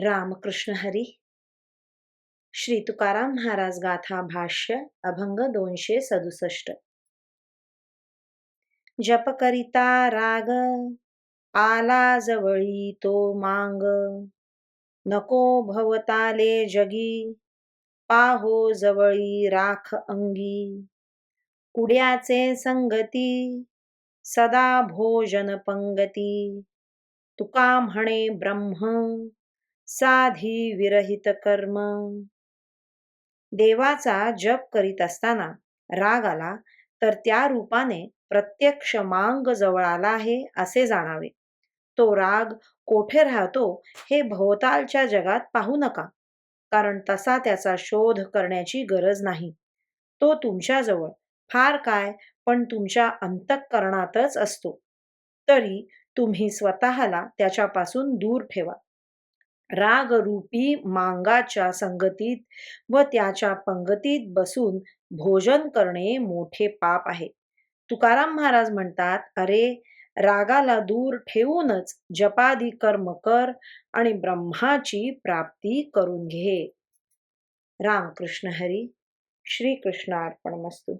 रामकृष्ण हरी। श्री तुकाराम महाराज गाथा भाष्य अभंग दोनशे सदुसष्ट। जप करिता राग आला जवळी तो मांग। नको भवताले जगी पाहो जवळी राख अंगी। कुड्याचे संगती सदा भोजन पंगती। तुका म्हणे ब्रह्म साधी विरहित कर्म. देवाचा जप करीत असताना राग आला तर त्या रूपाने प्रत्यक्ष मांग जवळ आला आहे असे जाणावे. तो राग कोठे राहतो हे भोवतालच्या जगात पाहू नका कारण तसा त्याचा शोध करण्याची गरज नाही. तो तुमच्याजवळ फार काय पण तुमच्या अंतःकरणातच असतो. तरी तुम्ही स्वतःला त्याच्यापासून दूर ठेवा. रागरूपी मांगाच्या संगतीत व त्याच्या पंगतीत बसून भोजन करणे मोठे पाप आहे. तुकाराम महाराज म्हणतात अरे रागाला दूर ठेवूनच जपादी कर्म कर आणि ब्रह्माची प्राप्ती करून घे. रामकृष्ण हरी श्रीकृष्ण अर्पण मस्तू